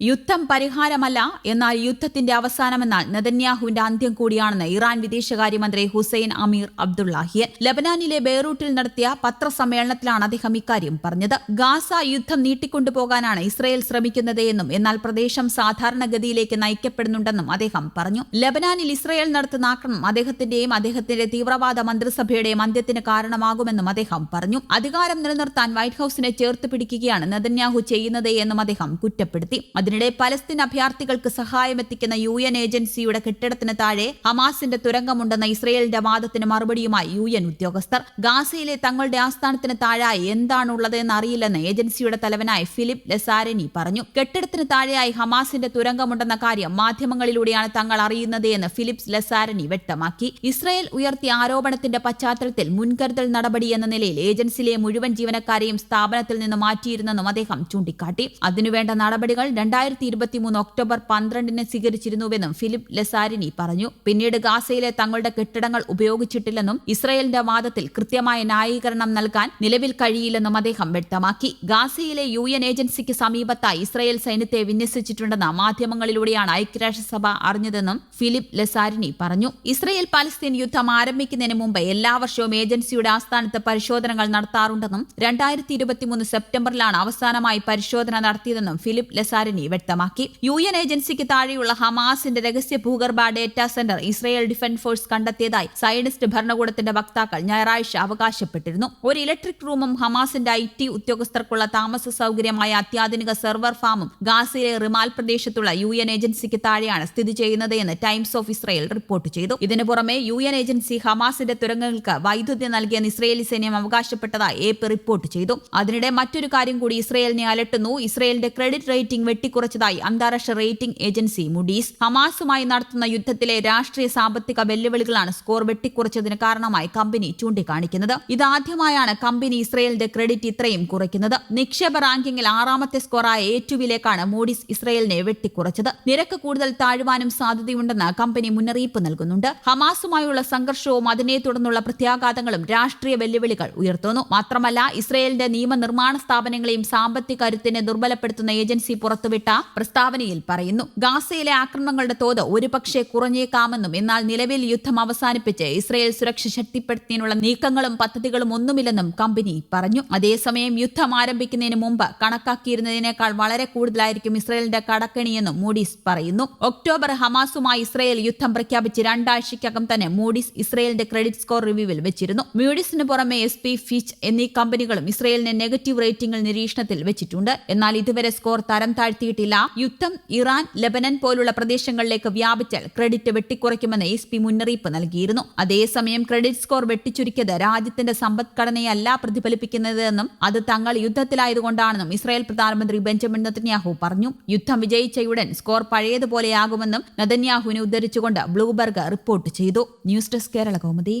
യുദ്ധം പരിഹാരമല്ല എന്നാൽ യുദ്ധത്തിന്റെ അവസാനമെന്നാൽ നെതന്യാഹുവിന്റെ അന്ത്യം കൂടിയാണെന്ന് ഇറാൻ വിദേശകാര്യമന്ത്രി ഹുസൈൻ അമീർ അബ്ദുള്ളാഹിയൻ ലബനാനിലെ ബെയ്റൂട്ടിൽ നടത്തിയ പത്രസമ്മേളനത്തിലാണ് അദ്ദേഹം ഇക്കാര്യം പറഞ്ഞത്. ഗാസ യുദ്ധം നീട്ടിക്കൊണ്ടുപോകാനാണ് ഇസ്രയേൽ ശ്രമിക്കുന്നത് എന്നും എന്നാൽ പ്രദേശം സാധാരണഗതിയിലേക്ക് നയിക്കപ്പെടുന്നുണ്ടെന്നും അദ്ദേഹം പറഞ്ഞു. ലബനാനിൽ ഇസ്രയേൽ നടത്തുന്ന ആക്രമണം അദ്ദേഹത്തിന്റെയും അദ്ദേഹത്തിന്റെ തീവ്രവാദ മന്ത്രിസഭയുടെയും അന്ത്യത്തിന് കാരണമാകുമെന്നും അദ്ദേഹം പറഞ്ഞു. അധികാരം നിലനിർത്താൻ വൈറ്റ് ഹൌസിനെ ചേർത്ത് പിടിക്കുകയാണ് നെതന്യാഹു ചെയ്യുന്നത് എന്നും അദ്ദേഹം കുറ്റപ്പെടുത്തി. അതിനിടെ പലസ്തീൻ അഭയാർത്ഥികൾക്ക് സഹായമെത്തിക്കുന്ന യു എൻ ഏജൻസിയുടെ കെട്ടിടത്തിന് താഴെ ഹമാസിന്റെ തുരങ്കമുണ്ടെന്ന ഇസ്രയേലിന്റെ വാദത്തിന് മറുപടിയുമായി യു എൻ ഉദ്യോഗസ്ഥർ. ഗാസയിലെ തങ്ങളുടെ ആസ്ഥാനത്തിന് താഴായി എന്താണുള്ളതെന്ന് അറിയില്ലെന്ന് ഏജൻസിയുടെ തലവനായ ഫിലിപ്പ് ലെസാരനി പറഞ്ഞു. കെട്ടിടത്തിന് താഴെയായി ഹമാസിന്റെ തുരങ്കമുണ്ടെന്ന കാര്യം മാധ്യമങ്ങളിലൂടെയാണ് തങ്ങൾ അറിയുന്നത് എന്ന് ഫിലിപ്സ് ലെസാരനി വ്യക്തമാക്കി. ഇസ്രയേൽ ഉയർത്തിയ ആരോപണത്തിന്റെ പശ്ചാത്തലത്തിൽ മുൻകരുതൽ നടപടി എന്ന നിലയിൽ ഏജൻസിയിലെ മുഴുവൻ ജീവനക്കാരെയും സ്ഥാപനത്തിൽ നിന്ന് മാറ്റിയിരുന്നെന്നും അദ്ദേഹം ചൂണ്ടിക്കാട്ടി. അതിനുവേണ്ട നടപടികൾ രണ്ടായിരത്തി ഇരുപത്തിമൂന്ന് ഒക്ടോബർ പന്ത്രണ്ടിന് സ്വീകരിച്ചിരുന്നുവെന്നും ഫിലിപ്പ് ലെസാരിനി പറഞ്ഞു. പിന്നീട് ഗാസയിലെ തങ്ങളുടെ കെട്ടിടങ്ങൾ ഉപയോഗിച്ചിട്ടില്ലെന്നും ഇസ്രയേലിന്റെ വാദത്തിൽ കൃത്യമായ ന്യായീകരണം നൽകാൻ നിലവിൽ കഴിയില്ലെന്നും അദ്ദേഹം വ്യക്തമാക്കി. ഗാസയിലെ യു എൻ ഏജൻസിക്ക് സമീപത്തായി ഇസ്രയേൽ സൈന്യത്തെ വിന്യസിച്ചിട്ടുണ്ടെന്ന് മാധ്യമങ്ങളിലൂടെയാണ് ഐക്യരാഷ്ട്രസഭ അറിഞ്ഞതെന്നും ഫിലിപ്പ് ലെസാരിനി പറഞ്ഞു. ഇസ്രയേൽ പാലസ്തീൻ യുദ്ധം ആരംഭിക്കുന്നതിന് മുമ്പ് എല്ലാ വർഷവും ഏജൻസിയുടെ ആസ്ഥാനത്ത് പരിശോധനകൾ നടത്താറുണ്ടെന്നും രണ്ടായിരത്തി ഇരുപത്തിമൂന്ന് സെപ്റ്റംബറിലാണ് അവസാനമായി പരിശോധന നടത്തിയതെന്നും ഫിലിപ്പ് ലെസാരിനി വ്യക്തമാക്കി. യു എൻ ഏജൻസിക്ക് താഴെയുള്ള ഹമാസിന്റെ രഹസ്യ ഭൂഗർഭ data centre Israel defence force കണ്ടെത്തിയതായി സയനിസ്റ്റ് ഭരണകൂടത്തിന്റെ വക്താക്കൾ ഞായറാഴ്ച അവകാശപ്പെട്ടിരുന്നു. ഒരു ഇലക്ട്രിക് റൂമും ഹമാസിന്റെ ഐ ടി ഉദ്യോഗസ്ഥർക്കുള്ള താമസ സൗകര്യമായ അത്യാധുനിക സെർവർ ഫാമും ഗാസയിലെ റിമാൽ പ്രദേശത്തുള്ള യു എൻ ഏജൻസിക്ക് താഴെയാണ് സ്ഥിതി ചെയ്യുന്നത് എന്ന് ടൈംസ് ഓഫ് ഇസ്രയേൽ റിപ്പോർട്ട് ചെയ്തു. ഇതിനു പുറമെ യു എൻ ഏജൻസി ഹമാസിന്റെ തുരങ്കങ്ങൾക്ക് വൈദ്യുതി നൽകിയെന്ന് ഇസ്രയേലി സൈന്യം അവകാശപ്പെട്ടതായി എ പി റിപ്പോർട്ട് ചെയ്തു. അതിനിടെ മറ്റൊരു കാര്യം കൂടി ഇസ്രയേലിനെ അലട്ടുന്നു. ഇസ്രയേലിന്റെ ക്രെഡിറ്റ് റേറ്റിംഗ് വെട്ടിക്കുറച്ചതായി അന്താരാഷ്ട്ര റേറ്റിംഗ് ഏജൻസി മുഡീസ് ഹമാസുമായി നടത്തുന്ന യുദ്ധത്തിലെ രാഷ്ട്രീയ സാമ്പത്തിക വെല്ലുവിളികളാണ് സ്കോർ വെട്ടിക്കുറച്ചതിന് കാരണമായി കമ്പനി ചൂണ്ടിക്കാണിക്കുന്നത്. ഇതാദ്യമായാണ് കമ്പനി ഇസ്രയേലിന്റെ ക്രെഡിറ്റ് ഇത്രയും കുറയ്ക്കുന്നത്. നിക്ഷേപ റാങ്കിങ്ങിൽ ആറാമത്തെ സ്കോറായ ഏറ്റുവിലേക്കാണ് മൂഡീസ് ഇസ്രയേലിനെ വെട്ടിക്കുറച്ചത്. നിരക്ക് കൂടുതൽ താഴുവാനും സാധ്യതയുണ്ടെന്ന് കമ്പനി മുന്നറിയിപ്പ് നൽകുന്നുണ്ട്. ഹമാസുമായുള്ള സംഘർഷവും അതിനെ തുടർന്നുള്ള പ്രത്യാഘാതങ്ങളും രാഷ്ട്രീയ വെല്ലുവിളികൾ ഉയർത്തുന്നു. മാത്രമല്ല ഇസ്രയേലിന്റെ നിയമനിർമ്മാണ സ്ഥാപനങ്ങളെയും സാമ്പത്തിക കരുത്തിനെ ദുർബലപ്പെടുത്തുന്ന ഏജൻസി പുറത്തുവിട്ട പ്രസ്താവനയിൽ പറയുന്നു ഗാസയിലെ ആക്രമണങ്ങളുടെ തോത് ഒരുപക്ഷെ കുറഞ്ഞേക്കാമെന്നും എന്നാൽ നിലവിൽ യുദ്ധം അവസാനിപ്പിച്ച് ഇസ്രയേൽ സുരക്ഷ ശക്തിപ്പെടുത്തുന്നതിനുള്ള നീക്കങ്ങളും പദ്ധതികളും ഒന്നുമില്ലെന്നും കമ്പനി പറഞ്ഞു. അതേസമയം യുദ്ധം ആരംഭിക്കുന്നതിന് മുമ്പ് കണക്കാക്കിയിരുന്നതിനേക്കാൾ വളരെ കൂടുതലായിരിക്കും ഇസ്രയേലിന്റെ കടക്കണിയെന്നും മൂഡീസ് പറയുന്നു. ഒക്ടോബർ ഹമാസുമായി ഇസ്രയേൽ യുദ്ധം പ്രഖ്യാപിച്ച് രണ്ടാഴ്ചയ്ക്കകം തന്നെ മൂഡീസ് ഇസ്രയേലിന്റെ ക്രെഡിറ്റ് സ്കോർ റിവ്യൂവിൽ വെച്ചിരുന്നു. മൂഡീസിന് പുറമെ എസ് പി ഫിച്ച് എന്നീ കമ്പനികളും ഇസ്രയേലിനെ നെഗറ്റീവ് റേറ്റിംഗിൽ നിരീക്ഷണത്തിൽ വെച്ചിട്ടുണ്ട്. എന്നാൽ ഇതുവരെ സ്കോർ തരം താഴ്ത്തിയിട്ടില്ല യുദ്ധം ഇറാൻ ലെബനൻ പോലുള്ള പ്രദേശങ്ങളിലേക്ക് വ്യാപിച്ചാൽ ക്രെഡിറ്റ് വെട്ടിക്കുറയ്ക്കുമെന്ന് എസ് പി മുന്നറിയിപ്പ് നൽകിയിരുന്നു. അതേസമയം ക്രെഡിറ്റ് സ്കോർ വെട്ടിച്ചുരുക്കിയത് രാജ്യത്തിന്റെ സമ്പദ്ഘടനയല്ല പ്രതിഫലിപ്പിക്കുന്നതെന്നും അത് തങ്ങൾ യുദ്ധത്തിലായതുകൊണ്ടാണെന്നും ഇസ്രായേൽ പ്രധാനമന്ത്രി ബെഞ്ചമിൻ നെതന്യാഹു പറഞ്ഞു. യുദ്ധം വിജയിച്ചയുടൻ സ്കോർ പഴയതുപോലെയാകുമെന്നും നെതന്യാഹുവിനെ ഉദ്ധരിച്ചുകൊണ്ട് ബ്ലൂബർഗ് റിപ്പോർട്ട് ചെയ്തു. News desk Kerala Kaumudi.